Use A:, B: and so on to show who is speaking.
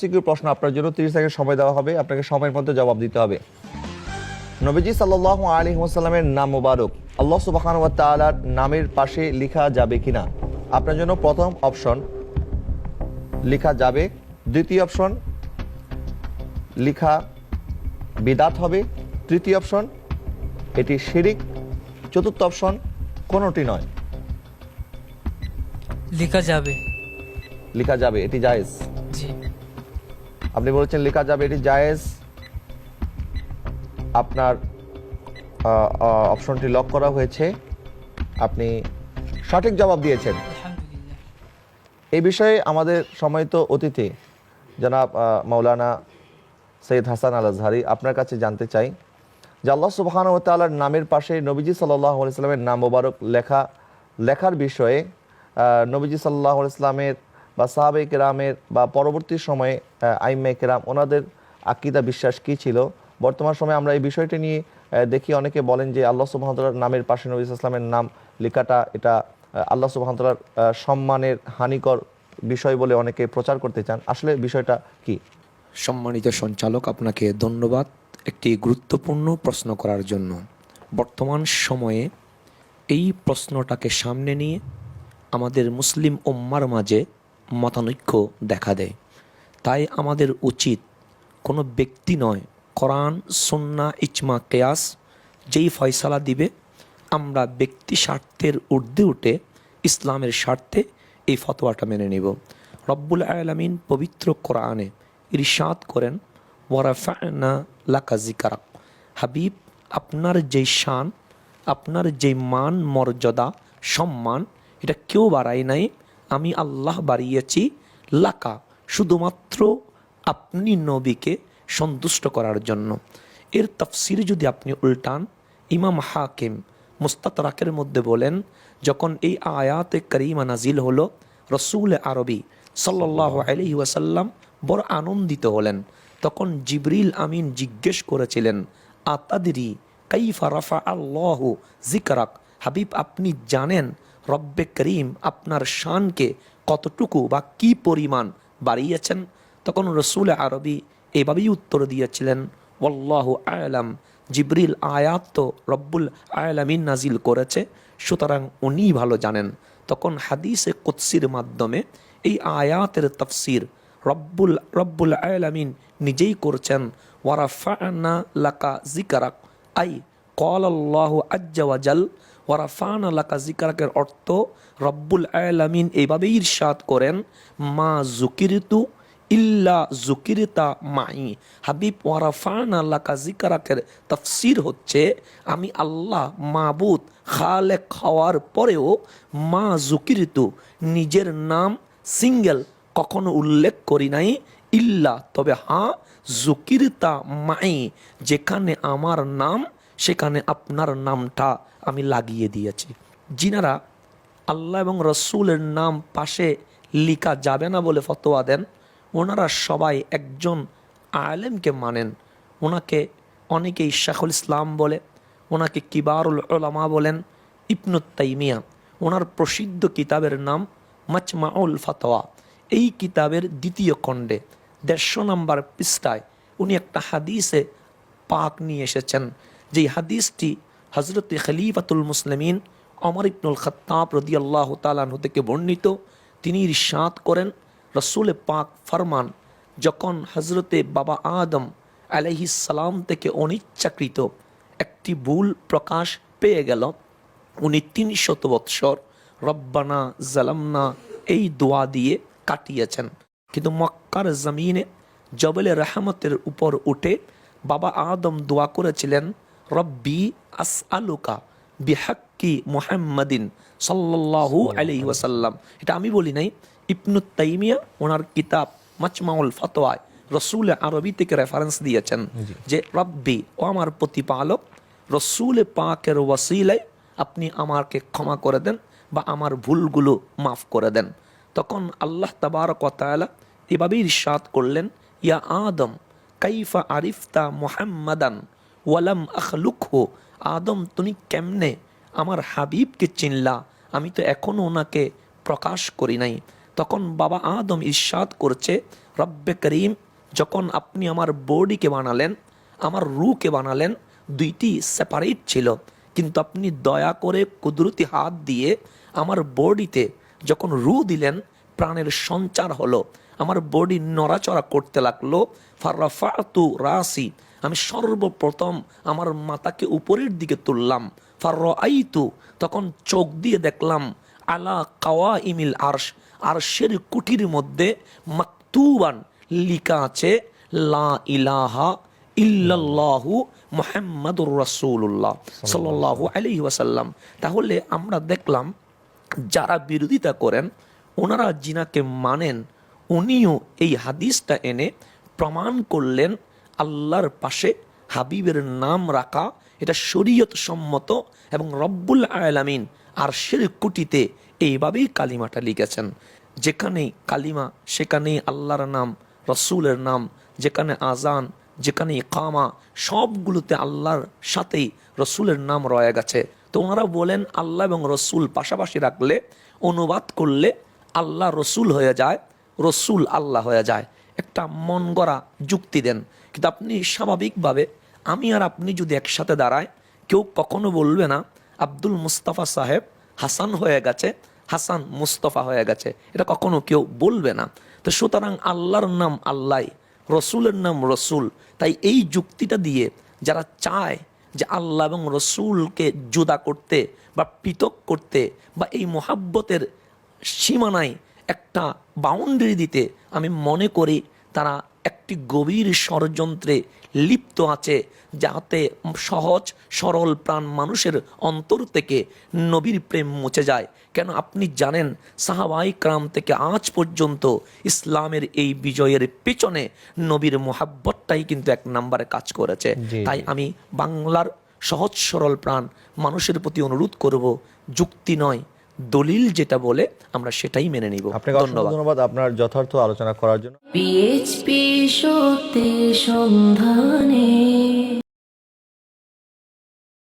A: Secure প্রশ্ন আপনার জন্য তিরিশ সেকেন্ড সময় দেওয়া হবে। আপনাকে সময়ের মধ্যে জবাব দিতে হবে। নবীজি সাল্লাহ আলী ওসাল্লামের নাম মোবারক। আল্লাহ সুবাহান ওয়া তাআলার নামের পাশে লেখা যাবে কিনা? আপনার জন্য প্রথম অপশন লেখা যাবে। দ্বিতীয় অপশন লেখা বিদাত হবে। তৃতীয় অপশন এটি শিরিক। চতুর্থ অপশন কোনোটি নয়।
B: লেখা যাবে।
A: লেখা যাবে এটি জায়েজ।
B: জি।
A: আপনি বলেছেন লেখা যাবে এটি জায়েজ। আপনার অপশনটি লক করা হয়েছে। আপনি সঠিক জবাব দিয়েছেন। এই বিষয়ে আমাদের সময়ত অতিথি জনাব আহ, মাওলানা সৈয়দ হাসান আল আজহারি আপনার কাছে জানতে চাই যে আল্লাহ সুবাহান ও তাআলার নামের পাশে নবীজি সাল্লাহ ইসলামের নাম মোবারক লেখা লেখার বিষয়ে নবীজি সাল্লাহ ইসলামের বা সাহাবে কেরামের বা পরবর্তী সময়ে আইমে কেরাম, ওনাদের আকিদা, বিশ্বাস কি ছিল? বর্তমান সময়ে আমরা এই বিষয়টি নিয়ে দেখি অনেকে বলেন যে আল্লাহ সুবাহতাল্লার নামের পাশে নবী ইসলামের নাম লেখাটা এটা আল্লাহ সুবাহতাল্লার সম্মানের হানিকর বিষয় বলে অনেকে প্রচার করতে চান। আসলে বিষয়টা কি?
C: সম্মানিত সঞ্চালক, আপনাকে ধন্যবাদ একটি গুরুত্বপূর্ণ প্রশ্ন করার জন্য। বর্তমান সময়ে এই প্রশ্নটাকে সামনে নিয়ে আমাদের মুসলিম উম্মার মাঝে মতানৈক্য দেখা দেয়। তাই আমাদের উচিত কোনো ব্যক্তি নয়, কোরআন সন্না ইজমা, কেয়াস যেই ফয়সালা দিবে, আমরা ব্যক্তি স্বার্থের ঊর্ধ্বে উঠে ইসলামের স্বার্থে এই ফতোয়াটা মেনে নেব। রব্বুল আলমিন পবিত্র কোরআনে ইরশাদ করেন, ওয়ারাফানা লাকা জিকারাক হাবিব, আপনার যেই শান, আপনার যেই মান, মর্যাদা, সম্মান, এটা কেউ বাড়ায় নাই, আমি আল্লাহ বাড়িয়েছি লাকা। শুধুমাত্র আপনি নবীকে সন্তুষ্ট করার জন্য। এর তফসির যদি আপনি উল্টান, ইমাম হাকিম মুস্তাতরাকের মধ্যে বলেন, যখন এই আয়াতে করিমা নাজিল হল, রসুল আরবি সাল্লাহ আলি ওয়াসাল্লাম বড় আনন্দিত হলেন। তখন জিবরিল আমিন জিজ্ঞেস করেছিলেন, আতাদিরি কাইফা রাফা আল্লাহ জিকারাক হাবিব, আপনি জানেন রব্বে করিম আপনার শানকে কতটুকু বা কি পরিমাণ বাড়িয়েছেন তখন রসুল আরবি এভাবেই উত্তর দিয়েছিলেন ওল্লাহ আয়ালাম জিবরিল আয়াত তো রব্বুল আয়ালামিন নাজিল করেছে, সুতরাং উনিই ভালো জানেন। তখন হাদিসে কুৎসির মাধ্যমে এই আয়াতের তফসির রব্বুল রব্বুল আয়ালামিন নিজেই করছেন ওয়ারাফানা লাকা জিকারাক আই কল আল্লাহ আজ্জাওয়াজাল ওয়ারাফানা লাকা জিকারাকের অর্থ রব্বুল আয়ালামিন এইভাবেই ইরশাদ করেন, মা জুকিরিতু ইল্লা জুকিরিতা মাই। হাবিব, ওয়ারাফান আল্লাহ জিকারাকের তফসির হচ্ছে, আমি আল্লাহ মাবুদ খালে খাওয়ার পরেও মা জুকিরিতু নিজের নাম সিঙ্গেল কখনো উল্লেখ করি নাই, ইল্লা তবে হ্যাঁ জুকিরিতা মাই, যেখানে আমার নাম সেখানে আপনার নামটা আমি লাগিয়ে দিয়েছি। যিনারা আল্লাহ এবং রসুলের নাম পাশে লিখা যাবে না বলে ফতোয়া দেন। ওনারা সবাই একজন আলেমকে মানেন। ওনাকে অনেকেই শেখুল ইসলাম বলে, ওনাকে কিবারুল ওলামা বলেন ইবনুত ওনার প্রসিদ্ধ কিতাবের নাম মাজমাউল ফাতোয়া। এই কিতাবের দ্বিতীয় খণ্ডে দেড়শো নম্বর পৃষ্ঠায় উনি একটা হাদিসে পাক নিয়ে এসেছেন। যেই হাদিসটি হজরত খলিফাতুল মুসলিমিন অমর ইবনুল খত্তাব রদি আল্লাহ তালাহু থেকে বর্ণিত। তিনি ইরশাদ করেন, রসুল পাক ফরমান, যখন হজরতে বাবা আদম সালাম থেকে অনিচ্ছাকৃত একটি ভুল প্রকাশ পেয়ে গেল। উনি তিন শত বৎসর রব্বানা জালামনা এই দোয়া দিয়ে কাটিয়েছেন। কিন্তু মক্কার জমিনে জবলে রহমতের উপর উঠে বাবা আদম দোয়া করেছিলেন রব্বি আস আলুকা বিহাক্কি মুহাম্মাদিন সাল্লাল্লাহু আলাইহি ওয়াসাল্লাম। এটা আমি বলি নাই ইবনু তাইমিয়া ওনার কিতাব মাজমাউল ফতোয়ায় রসুল আরবি থেকে রেফারেন্স দিয়েছেন যে রব্বি ও আমার প্রতিপালক রসুল পাকের ওয়াসিলায় আপনি আমাকে ক্ষমা করে দেন বা আমার ভুলগুলো মাফ করে দেন। তখন আল্লাহ তাবারক ওয়া তাআলা এভাবেই ইরশাদ করলেন ইয়া আদম কাইফা আরিফতা মুহাম্মাদান ওয়ালাম আখলুকহু, আদম তুমি কেমনে আমার হাবিবকে চিনলা? আমি তো এখনও ওনাকে প্রকাশ করি নাই। তখন বাবা আদম ইরশাদ করছে, রব্বে করিম, যখন আপনি আমার বডিকে বানালেন, আমার রুকে বানালেন, দুইটি সেপারেট ছিল। কিন্তু আপনি দয়া করে কুদরতি হাত দিয়ে আমার বডিতে যখন রু দিলেন প্রাণের সঞ্চার হলো। আমার বডি নড়াচড়া করতে লাগল। ফারফাতু রাসি, আমি সর্বপ্রথম আমার মাতাকে উপরের দিকে তুললাম। ফার আইতু তখন চোখ দিয়ে দেখলাম, আলা কাওয়া ইমিল আরশ, আরশের কুটির মধ্যে মাকতুবান লিখা আছে, লা ইলাহা ইল্লাল্লাহু মুহাম্মাদুর রাসূলুল্লাহ সাল্লাল্লাহু আলাইহি ওয়াসাল্লাম। তাহলে আমরা দেখলাম, যারা বিরোধিতা করেন ওনারা জিনাকে মানেন, উনিও এই হাদিসটা এনে প্রমাণ করলেন আল্লাহর পাশে হাবিবের নাম রাখা, এটা শরীয়ত সম্মত এবং রব্বুল আলামিন আর সের কুটিতে এইভাবেই কালিমাটা লিখেছেন। যেখানেই কালিমা, সেখানেই আল্লাহর নাম, রসুলের নাম, যেখানে আজান যেখানে ইকামা, সবগুলোতে আল্লাহর সাথেই রসুলের নাম রয়ে গেছে। তো ওনারা বলেন, আল্লাহ এবং রসুল পাশাপাশি রাখলে, অনুবাদ করলে আল্লাহ রসুল হয়ে যায়, রসুল আল্লাহ হয়ে যায়। একটা মন গড়া যুক্তি দেন। কিন্তু আপনি স্বাভাবিকভাবে, আমি আর আপনি যদি একসাথে দাঁড়ায় কেউ কখনো বলবে না, আব্দুল মুস্তাফা সাহেব হাসান হয়ে গেছে, হাসান মুস্তফা হয়ে গেছে। এটা কখনো কেউ বলবে না। তো সুতরাং আল্লাহর নাম আল্লাহ, রসুলের নাম রসুল। তাই এই যুক্তিটা দিয়ে যারা চায় যে আল্লাহ এবং রসুলকে জুদা করতে বা পৃথক করতে বা এই মোহাব্বতের সীমানায় একটা বাউন্ডারি দিতে আমি মনে করি তারা একটি গভীর ষড়যন্ত্রে লিপ্ত আছে যাতে সহজ সরল প্রাণ মানুষের অন্তর থেকে নবীর প্রেম মুছে যায়। কেন আপনি জানেন সাহাবাই ক্রাম থেকে আজ পর্যন্ত ইসলামের এই বিজয়ের পেছনে নবীর মোহাব্বতটাই কিন্তু এক নম্বরে কাজ করেছে। তাই আমি বাংলার সহজ সরল প্রাণ মানুষের প্রতি অনুরোধ করব যুক্তি নয় দলিল যেটা বলে আমরা সেটাই মেনে নিব। ধন্যবাদ।
A: ধন্যবাদ আপনার যথার্থ আলোচনা করার জন্য।
B: সন্ধানে।